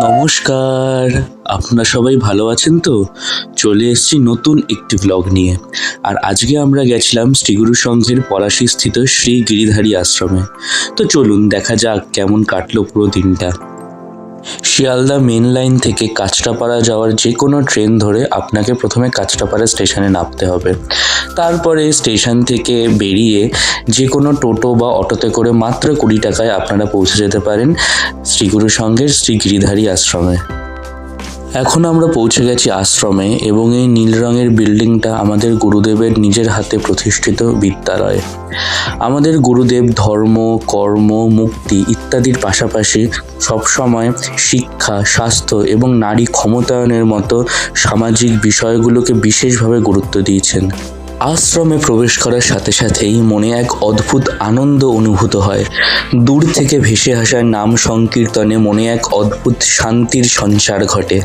নমস্কার। আপনারা সবাই ভালো আছেন তো? চলে এসেছি নতুন একটি ব্লগ নিয়ে। আর আজকে আমরা গেছিলাম শ্রীগুরু সংঘের পলাশীস্থিত শ্রী গিরিধারী আশ্রমে। তো চলুন দেখা যাক কেমন কাটলো পুরো দিনটা। শিয়ালদা মেন লাইন থেকে কাঁচরাপাড়া যাওয়ার যে কোনো ট্রেন ধরে আপনাকে প্রথমে কাঁচরাপাড়া স্টেশনে নামতে হবে। তারপরে স্টেশন থেকে বেরিয়ে যে কোনো টোটো বা অটোতে করে মাত্র কুড়ি টাকায় আপনারা পৌঁছে যেতে পারেন শ্রীগুরু সংঘের শ্রী গিরিধারী আশ্রমে। এখন আমরা পৌঁছে গেছি আশ্রমে এবং এই নীল রঙের বিল্ডিংটা আমাদের গুরুদেবের নিজের হাতে প্রতিষ্ঠিত বিদ্যালয়। আমাদের গুরুদেব ধর্ম, কর্ম, মুক্তি ইত্যাদির পাশাপাশি সবসময় শিক্ষা, স্বাস্থ্য এবং নারী ক্ষমতায়নের মতো সামাজিক বিষয়গুলোকে বিশেষভাবে গুরুত্ব দিয়েছেন। আশ্রমে প্রবেশ করার সাথে সাথেই মনে এক অদ্ভুত আনন্দ অনুভূত হয়। দূর থেকে ভেসে আসার নাম সংকীর্তনে মনে এক অদ্ভুত শান্তির সঞ্চার ঘটে।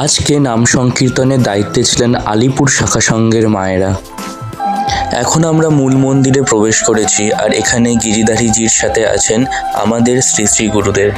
আজকে নাম সংকীর্তনের দায়িত্বে ছিলেন আলিপুর শাখা সংঘের মায়েরা। এখন আমরা মূল মন্দিরে প্রবেশ করেছি আর এখানে গিরিধারীজির সাথে আছেন আমাদের শ্রী শ্রী গুরুদেব।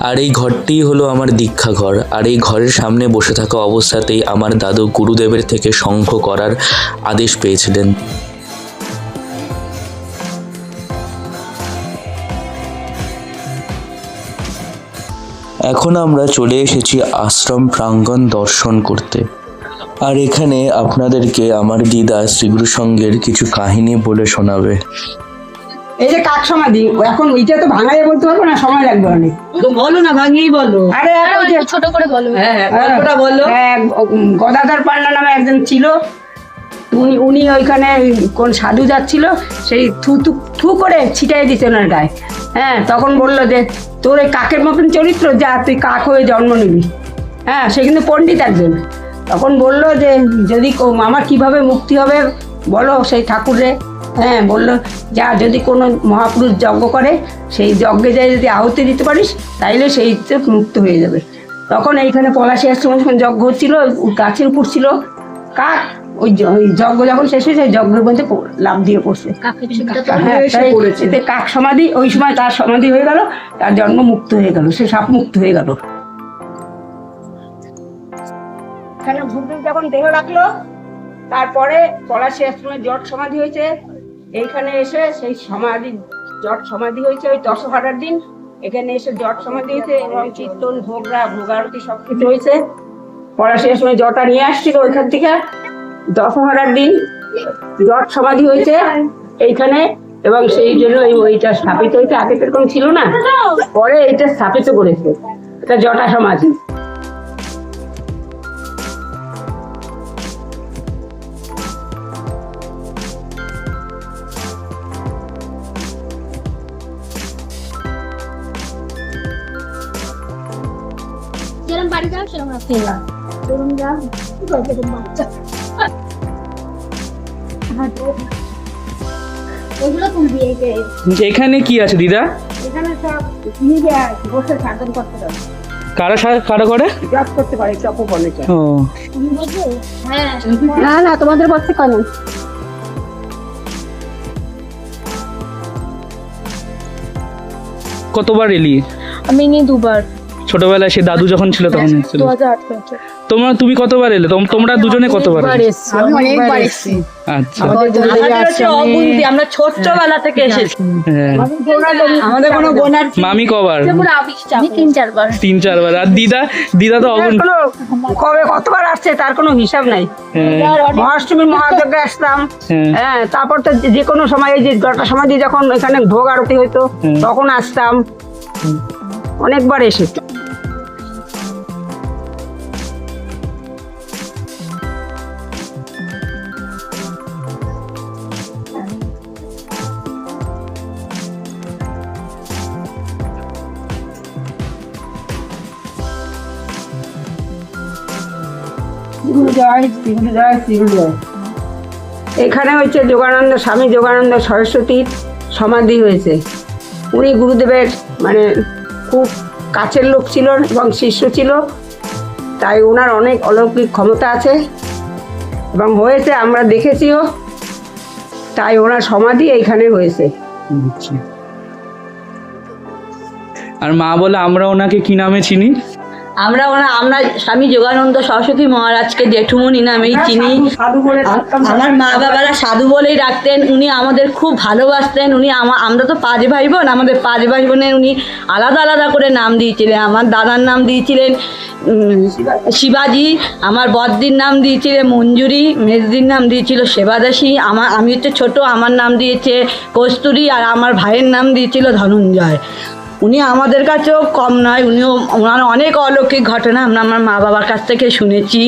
আর এই ঘরটিই হলো আমার দীক্ষা ঘর। আর এই ঘরের সামনে বসে থাকা অবস্থাতেই আমার দাদু গুরুদেবের থেকে শঙ্খ করার আদেশ পেয়েছিলেন। এখন আমরা চলে এসেছি আশ্রম প্রাঙ্গণ দর্শন করতে। আর এখানে আপনাদেরকে আমার দিদা শ্রীগুরু সঙ্গের কিছু কাহিনী বলে শোনাবে। এই যে কাক সমাধি এখন এটা তো ভাঙাইয়া বলতে পারব না সময় লাগবে অনেক। তো বলো না ভাঙিয়েই বলো। আরে ছোট করে বলো। হ্যাঁ হ্যাঁ গল্পটা বলো। হ্যাঁ, গদাধর পান্ডা নামে একজন ছিল। উনি উনি ওইখানে কোন সাধু যাচ্ছিল সেই থু থু থু করে ছিটাই দিছে ওনার গায়ে। হ্যাঁ তখন বলল যে তোর এই কাকের মতন চরিত্র যা তুই কাক হয়ে জন্ম নিবি। হ্যাঁ সে কিন্তু পণ্ডিত একজন। তখন বলল যে যদি কো- আমার কীভাবে মুক্তি হবে বলো সেই ঠাকুরে। হ্যাঁ বলল যা যদি কোনো মহাপুরুষ যজ্ঞ করে সেই যজ্ঞে যাই যদি আহুতি দিতে পারিস তাইলে সেই মুক্ত হয়ে যাবে। তখন এইখানে পলাশি আশ্রমে যখন যজ্ঞ হচ্ছিল গাছের উপর ছিল কাক ওই যজ্ঞ যখন শেষ হয়েছে যজ্ঞের মধ্যে লাফ দিয়ে পড়ছে। হ্যাঁ, পড়েছে। এতে কাক সমাধি ওই সময় তার সমাধি হয়ে গেল তার জন্ম মুক্ত হয়ে গেল সে সাপ মুক্ত হয়ে গেল। যখন দেহ রাখল তারপরে পলাশী আশ্রমে জট সমাধি হয়েছে এইখানে এসে সেই সমাধি, জট সমাধি হয়েছে, ওই দশহরার দিন। এখানে এসে জট সমাধি হয়েছে এবং কীর্তন, ভোগরা, ভোগারতি সব কিছু হয়েছে। পড়াশোনার সময় জটা নিয়ে আসছিল ওইখান থেকে। দশহরার দিন জট সমাধি হয়েছে এইখানে এবং সেই জন্য এই ওইটা স্থাপিত হয়েছে। আগে তো এরকম ছিল না। পরে এটা স্থাপিত করেছে। এটা জটা সমাধি। বাচ্চা। তুলবি এখানে কি আছে দিদা? এখানে সব নিজে বসে সাধন করতে পারে। কারা কারা করে জপ করতে পারে চপ বলে ও। হ্যাঁ। না না তোমাদের কতবার এলি? আমি নিয়ে দুবার। ছোটবেলায় সে দাদু যখন ছিল তখন এসেছিল। দু তোমরা তুমি কতবার এলে? তোম- তোমরা দুজনে কতবার এলে? আমি অনেকবার এসেছি। আচ্ছা। আমরা থেকে হ্যাঁ। আমাদের কোনো মামি কবার? তিন চারবার। তিন চারবার। আর দিদা? দিদা তো অগুন কবে কতবার আসছে তার কোনো হিসাব নাই। হ্যাঁ, মহাযজ্ঞে আসতাম হ্যাঁ। হ্যাঁ তারপর তো যে- কোনো সময় এই যে জটা সমাধি যখন এখানে ভোগ আরতি হইতো তখন আসতাম। অনেকবার এসেছি। এখানে হচ্ছে যোগানন্দ, স্বামী যোগানন্দ সরস্বতীর সমাধি হয়েছে। উনি গুরুদেবের মানে খুব কাছের লোক ছিল এবং শিষ্য ছিল। তাই ওনার অনেক অলৌকিক ক্ষমতা আছে এবং হয়েছে, আমরা দেখেছিও। তাই ওনার সমাধি এইখানে হয়েছে। আর মা বলে, আমরা ওনাকে কি নামে চিনি? আমরা ওনা আমরা স্বামী যোগানন্দ সরস্বতী মহারাজকে জেঠুমনি নামেই চিনি। আমার মা বাবারা সাধু বলেই রাখতেন উনি আমাদের খুব ভালোবাসতেন উনি আমরা তো পাঁচ ভাই বোন আমাদের পাঁচ ভাই বোনের উনি আলাদা আলাদা করে নাম দিয়েছিলেন আমার দাদার নাম দিয়েছিলেন শিবাজি আমার বদ্দির নাম দিয়েছিলেন মঞ্জুরি মেজদির নাম দিয়েছিল সেবাদাসী আমার আমি হচ্ছে ছোট আমার নাম দিয়েছে কস্তুরী আর আমার ভাইয়ের নাম দিয়েছিল ধনঞ্জয়। উনি আমাদের কাছেও কম নয়, উনিও ওনার অনেক অলৌকিক ঘটনা আমরা আমার মা বাবার কাছ থেকে শুনেছি।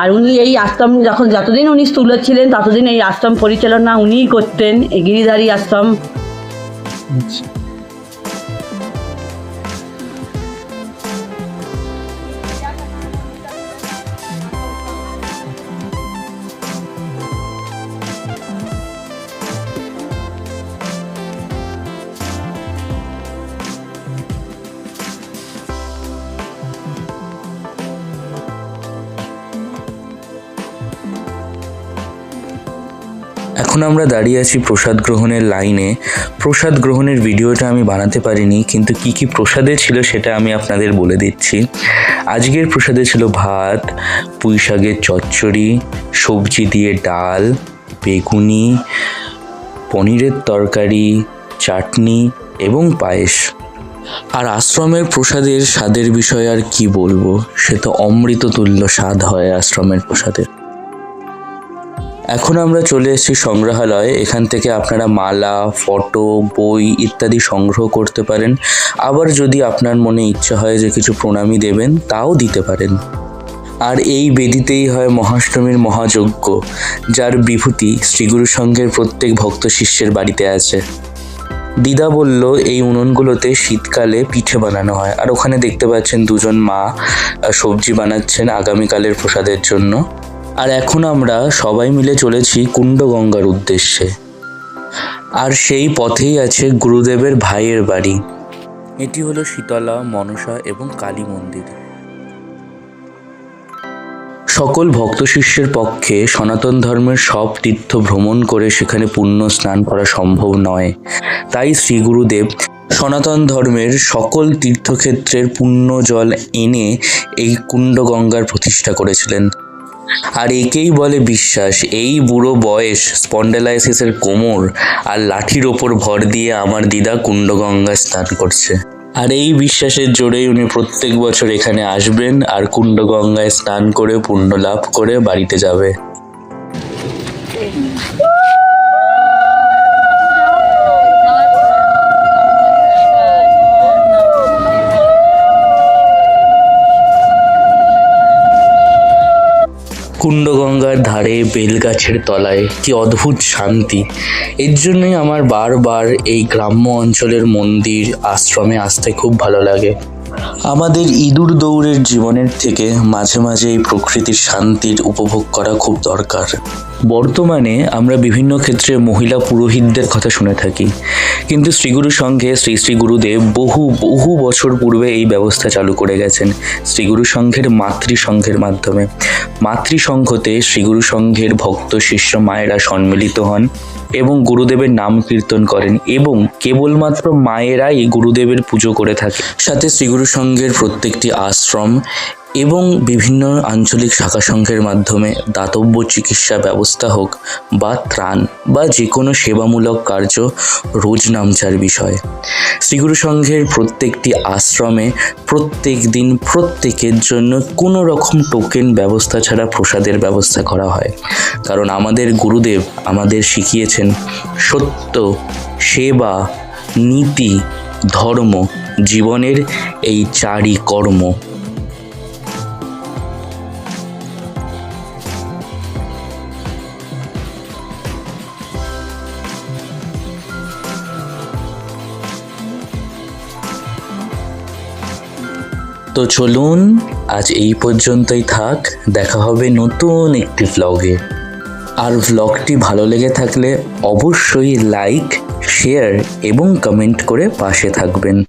আর উনি এই আশ্রম যখন যতদিন উনি স্থূল ছিলেন, ততদিন এই আশ্রম পরিচালনা উনিই করতেন, এই গিরিধারী আশ্রম। এখন আমরা দাঁড়িয়ে আছি প্রসাদ গ্রহণের লাইনে। প্রসাদ গ্রহণের ভিডিওটা আমি বানাতে পারিনি, কিন্তু কি কি প্রসাদে ছিল সেটা আমি আপনাদের বলে দিচ্ছি। আজকের প্রসাদে ছিল ভাত, পুঁই শাকের চচ্চড়ি, সবজি দিয়ে ডাল, বেগুনি, পনিরের তরকারি, চাটনি এবং পায়েস। আর আশ্রমের প্রসাদের স্বাদের বিষয়ে আর কি বলব? সে তো অমৃত তুল্য স্বাদ হয় আশ্রমের প্রসাদের। এখন আমরা চলে এসেছি সংগ্রহালয়। এখান থেকে আপনারা মালা, ফটো, বই ইত্যাদি সংগ্রহ করতে পারেন। আবার যদি আপনার মনে ইচ্ছা হয় যে কিছু প্রণামী দেবেন, তাও দিতে পারেন। আর এই বেদিতেই হয় মহাষ্টমীর মহাযজ্ঞ, যার বিভূতি শ্রীগুরু সংঘের প্রত্যেক ভক্ত শিষ্যের বাড়িতে আছে। দিদা বলল, এই উনুনগুলোতে শীতকালে পিঠে বানানো হয়। আর ওখানে দেখতে পাচ্ছেন দুজন মা সবজি বানাচ্ছেন আগামীকালের প্রসাদের জন্য। আর এখন আমরা সবাই মিলে চলেছি কুণ্ডগঙ্গার উদ্দেশ্যে। আর সেই পথেই আছে গুরুদেবের ভাইয়ের বাড়ি। এটি হলো শীতলা, মনসা এবং কালী মন্দির। সকল ভক্ত শিষ্যের পক্ষে সনাতন ধর্মের সব তীর্থ ভ্রমণ করে সেখানে পুণ্য স্নান করা সম্ভব নয়। তাই শ্রী গুরুদেব সনাতন ধর্মের সকল তীর্থক্ষেত্রের পুণ্য জল এনে এই কুণ্ডগঙ্গার প্রতিষ্ঠা করেছিলেন। আর একেই বলে বিশ্বাস, এই বুড়ো বয়স স্পন্ডেলাইসিসের কোমর আর লাঠির ওপর ভর দিয়ে আমার দিদা কুণ্ডগঙ্গা স্নান করছে। আর এই বিশ্বাসের জোরেই উনি প্রত্যেক বছর এখানে আসবেন আর কুণ্ডগঙ্গায় স্নান করে পুণ্য লাভ করে বাড়িতে যাবে। কুণ্ডগঙ্গার ধারে বেলগাছের তলায় কি অদ্ভুত শান্তি। এর জন্যই আমার বারবার এই গ্রাম্য অঞ্চলের মন্দির, আশ্রমে আসতে খুব ভালো লাগে। আমাদের ইঁদুর দৌড়ের জীবনের থেকে মাঝে মাঝে এই প্রকৃতির শান্তির উপভোগ করা খুব দরকার। বর্তমানে আমরা বিভিন্ন ক্ষেত্রে মহিলা পুরোহিতদের কথা শুনে থাকি। কিন্তু শ্রীগুরু সংঘে শ্রী শ্রী গুরুদেব বহু বহু বছর পূর্বে এই ব্যবস্থা চালু করে গেছেন শ্রীগুরু সংঘের মাতৃ সংঘের মাধ্যমে। মাতৃ সংঘতে শ্রীগুরু সংঘের ভক্ত শিষ্য মায়েরা সম্মিলিত হন এবং গুরুদেবের নাম কীর্তন করেন এবং কেবলমাত্র মায়েরাই গুরুদেবের পুজো করে থাকে সাথে শ্রীগুরু সংঘের প্রত্যেকটি আশ্রম এবং বিভিন্ন আঞ্চলিক শাখা সংঘের মাধ্যমে দাতব্য চিকিৎসা ব্যবস্থা হোক বা ত্রাণ বা যে কোনো সেবামূলক কার্য রোজ নামচার বিষয়। শ্রীগুরু সংঘের প্রত্যেকটি আশ্রমে প্রত্যেক দিন প্রত্যেকের জন্য কোনো রকম টোকেন ব্যবস্থা ছাড়া প্রসাদের ব্যবস্থা করা হয়। কারণ আমাদের গুরুদেব আমাদের শিখিয়েছেন সত্য, সেবা, নীতি, ধর্ম জীবনের এই চারই কর্ম। তো চলুন, আজ এই পর্যন্তই থাক। দেখা হবে নতুন একটি ভ্লগে আর ভ্লগটি ভালো লেগে থাকলে অবশ্যই লাইক শেয়ার এবং কমেন্ট করে পাশে থাকবেন।